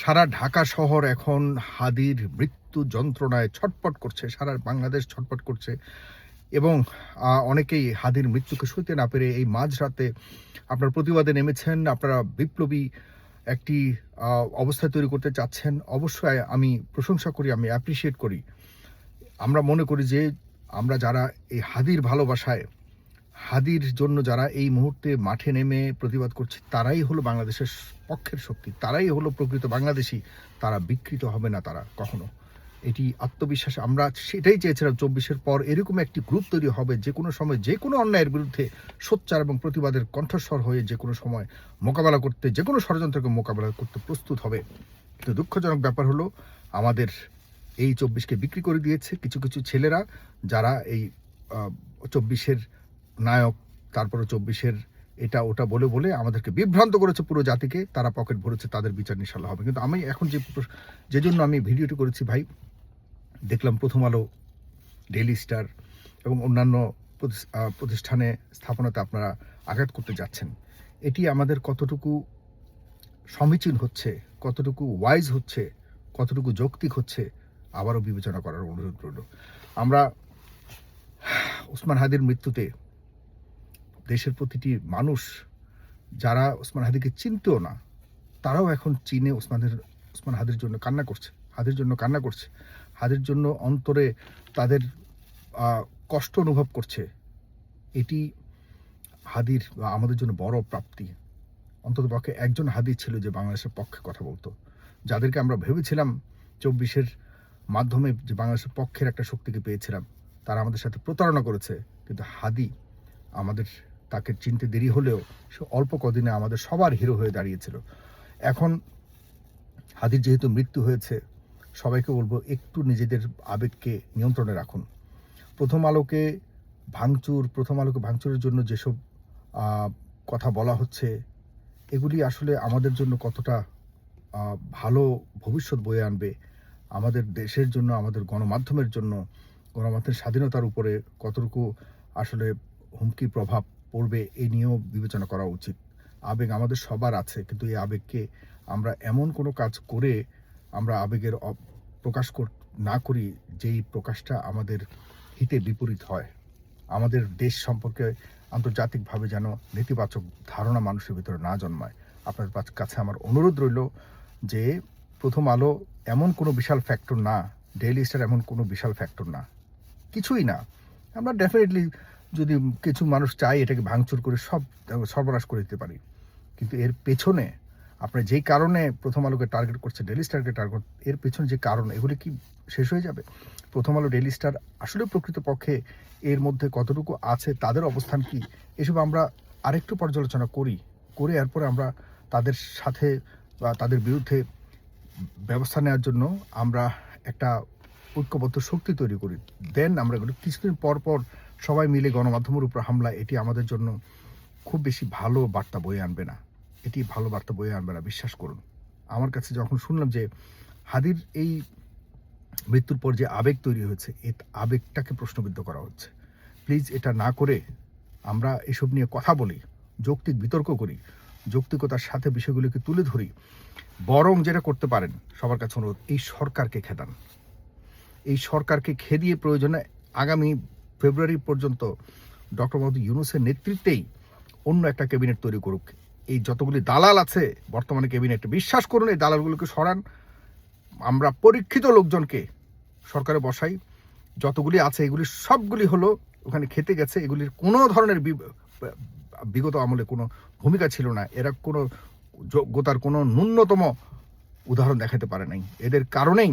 সারা ঢাকা শহর এখন হাদির মৃত্যু যন্ত্রণায় ছটপট করছে, সারা বাংলাদেশ ছটপট করছে এবং অনেকেই হাদির মৃত্যুকে সইতে না পেরে এই মাঝরাতে আপনার প্রতিবাদে নেমেছেন, আপনারা বিপ্লবী একটি অবস্থা তৈরি করতে চাচ্ছেন। অবশ্যই আমি প্রশংসা করি, আমি অ্যাপ্রিসিয়েট করি। আমরা মনে করি যে, আমরা যারা এই হাদির ভালোবাসায়, হাদির জন্য যারা এই মুহূর্তে মাঠে নেমে প্রতিবাদ করছে, তারাই হলো বাংলাদেশের পক্ষের শক্তি। তারাই হলো প্রকৃত বাংলাদেশি। তারা বিকৃত হবে না তারা, কখনো। এটি আত্মবিশ্বাস আমরা সেটাই চেয়েছিলাম চব্বিশের পর। এরকম একটি গ্রুপ তৈরি হবে যে কোনো সময় যে কোনো অন্যায়ের বিরুদ্ধে সোচ্চার এবং প্রতিবাদের কণ্ঠস্বর হয়ে যে কোনো সময় মোকাবেলা করতে, যে কোনো ষড়যন্ত্রকে মোকাবেলা করতে প্রস্তুত হবে। কিন্তু দুঃখজনক ব্যাপার হলো, আমাদের এই চব্বিশকে বিক্রি করে দিয়েছে কিছু কিছু ছেলেরা, যারা এই চব্বিশের নায়ক তারপরে চব্বিশের এটা ওটা বলে বলে আমাদেরকে বিভ্রান্ত করেছে পুরো জাতিকে, তারা পকেট ভরেছে, তাদের বিচার নিশাল্লাহ হবে। কিন্তু আমি এখন যে যে জন্য আমি ভিডিওটি করেছি ভাই, দেখলাম প্রথম আলো ডেইলি স্টার এবং অন্যান্য প্রতিষ্ঠানে স্থাপনাতে আপনারা আঘাত করতে যাচ্ছেন। এটি আমাদের কতটুকু সমীচীন হচ্ছে, কতটুকু ওয়াইজ হচ্ছে, কতটুকু যৌক্তিক হচ্ছে, আবারও বিবেচনা করার অনুরোধ রইল। আমরা ওসমান হাদির মৃত্যুতে দেশের প্রতিটি মানুষ যারা ওসমান হাদিকে চিনতেও না, তারাও এখন চীনে ওসমানের, ওসমান হাদির জন্য কান্না করছে, হাদির জন্য কান্না করছে, হাদির জন্য অন্তরে তাদের কষ্ট অনুভব করছে। এটি হাদির, বা আমাদের জন্য বড় প্রাপ্তি। অন্তত পক্ষে একজন হাদি ছিল যে বাংলাদেশের পক্ষে কথা বলতো। যাদেরকে আমরা ভেবেছিলাম চব্বিশের মাধ্যমে যে বাংলাদেশের পক্ষের একটা শক্তিকে পেয়েছিলাম, তারা আমাদের সাথে প্রতারণা করেছে। কিন্তু হাদি আমাদের তাকে চিনতে দেরি হলেও সে অল্প কদিনে আমাদের সবার হিরো হয়ে দাঁড়িয়েছিল। এখন হাদির যেহেতু মৃত্যু হয়েছে, সবাইকে বলব একটু নিজেদের আবেগকে নিয়ন্ত্রণে রাখুন। প্রথম আলোকে ভাঙচুর, প্রথম আলোকে ভাঙচুরের জন্য যেসব কথা বলা হচ্ছে, এগুলি আসলে আমাদের জন্য কতটা ভালো ভবিষ্যৎ বয়ে আনবে, আমাদের দেশের জন্য, আমাদের গণমাধ্যমের জন্য, গণমাধ্যমের স্বাধীনতার উপরে কতটুকু আসলে হুমকি প্রভাব পড়বে এই নিয়েও বিবেচনা করা উচিত। আবেগ আমাদের সবার আছে, কিন্তু এই আবেগকে আমরা এমন কোনো কাজ করে আমরা আবেগের প্রকাশ না করি যেই প্রকাশটা আমাদের হিতে বিপরীত হয়। আমাদের দেশ সম্পর্কে আন্তর্জাতিকভাবে যেন নেতিবাচক ধারণা মানুষের ভিতরে না জন্মায়। আপনার কাছে আমার অনুরোধ রইল যে প্রথম আলো এমন কোনো বিশাল ফ্যাক্টর না ডেইলি স্টার এমন কোনো বিশাল ফ্যাক্টর না। কিছুই না। আমরা ডেফিনেটলি যদি কিছু মানুষ চায় এটাকে ভাঙচুর করে সব, সর্বনাশ করে দিতে পারি। কিন্তু এর পেছনে আপনার যেই কারণে প্রথম আলোকে টার্গেট করছে ডেলি স্টারকে টার্গেট এর পেছনে যে কারণ, এগুলি কি শেষ হয়ে যাবে? প্রথম আলো ডেলি স্টার আসলে প্রকৃতপক্ষে এর মধ্যে কতটুকু আছে, তাদের অবস্থান কি, এসব আমরা আরেকটু পর্যালোচনা করি। করে এরপরে আমরা তাদের সাথে বা তাদের বিরুদ্ধে ব্যবস্থা নেওয়ার জন্য আমরা একটা ঐক্যবদ্ধ শক্তি তৈরি করি। দেন আমরা কিছুদিন পর পর সবাই মিলে গণমাধ্যমের উপর হামলা, এটি আমাদের জন্য খুব বেশি ভালো বার্তা বয়ে আনবে না। এটি ভালো বার্তা বয়ে আনবে না, বিশ্বাস করুন। আমার কাছে যখন শুনলাম যে হাদির এই মৃত্যুর পর যে আবেগ তৈরি হয়েছে এই আবেগটাকে প্রশ্নবিদ্ধ করা হচ্ছে। প্লিজ এটা না করে আমরা এসব নিয়ে কথা বলি, যৌক্তিক বিতর্ক করি, যৌক্তিকতার সাথে বিষয়গুলিকে তুলে ধরি। বরং যেটা করতে পারেন, সবার কাছে অনুরোধ, এই সরকারকে খেদান। এই সরকারকে খেদিয়ে প্রয়োজনে আগামী ফেব্রুয়ারি পর্যন্ত ডক্টর মোহাম্মদ ইউনুসের নেতৃত্বেই অন্য একটা ক্যাবিনেট তৈরি করুক। এই যতগুলি দালাল আছে, বর্তমানে ক্যাবিনেটে, বিশ্বাস করুন, এই দালালগুলোকে সরান। আমরা পরীক্ষিত লোকজনকে সরকারে বসাই। যতগুলি আছে, এগুলি সবগুলি হলো ওখানে খেতে গেছে। এগুলির কোনো ধরনের বিগত আমলে কোনো ভূমিকা ছিল না। এরা কোনো যোগ্যতার কোনো ন্যূনতম উদাহরণ দেখাতে পারে নাই। এদের কারণেই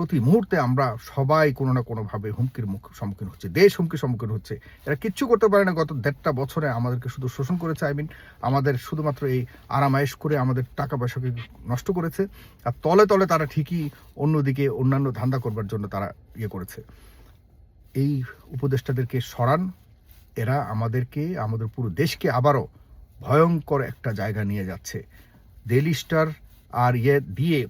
প্রতি মুহূর্তে আমরা সবাই কোনো না কোনোভাবে হুমকির মুখ সম্মুখীন হচ্ছে, দেশ হুমকির সম্মুখীন হচ্ছে। এরা কিচ্ছু করতে পারে না। গত দেড়টা বছরে আমাদেরকে শুধু শোষণ করেছে আই মিন আমাদের শুধুমাত্র এই আরামায়েশ করে আমাদের টাকা পয়সাকে নষ্ট করেছে। আর তলে তলে তারা ঠিকই অন্যদিকে অন্যান্য ধান্দা করবার জন্য তারা ইয়ে করেছে। এই উপদেষ্টাদেরকে সরান। এরা আমাদেরকে, আমাদের পুরো দেশকে আবারও ভয়ঙ্কর একটা জায়গা নিয়ে যাচ্ছে। ডেলি স্টার আর ইয়ে দিয়ে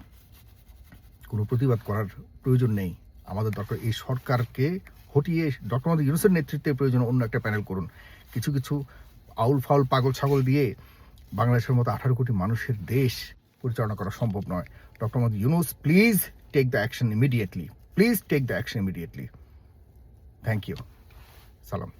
কোনো প্রতিবাদ করার প্রয়োজন নেই। আমাদের দরকার এই সরকারকে হটিয়ে ডক্টর মোহাম্মদ ইউনুসের নেতৃত্বে প্রয়োজন অন্য একটা প্যানেল করুন। কিছু কিছু আউল ফাউল পাগল ছাগল দিয়ে বাংলাদেশের মতো আঠারো কোটি মানুষের দেশ পরিচালনা করা সম্ভব নয়। Doctor Muhammad Yunus please take the action immediately please take the action immediately thank you সালাম।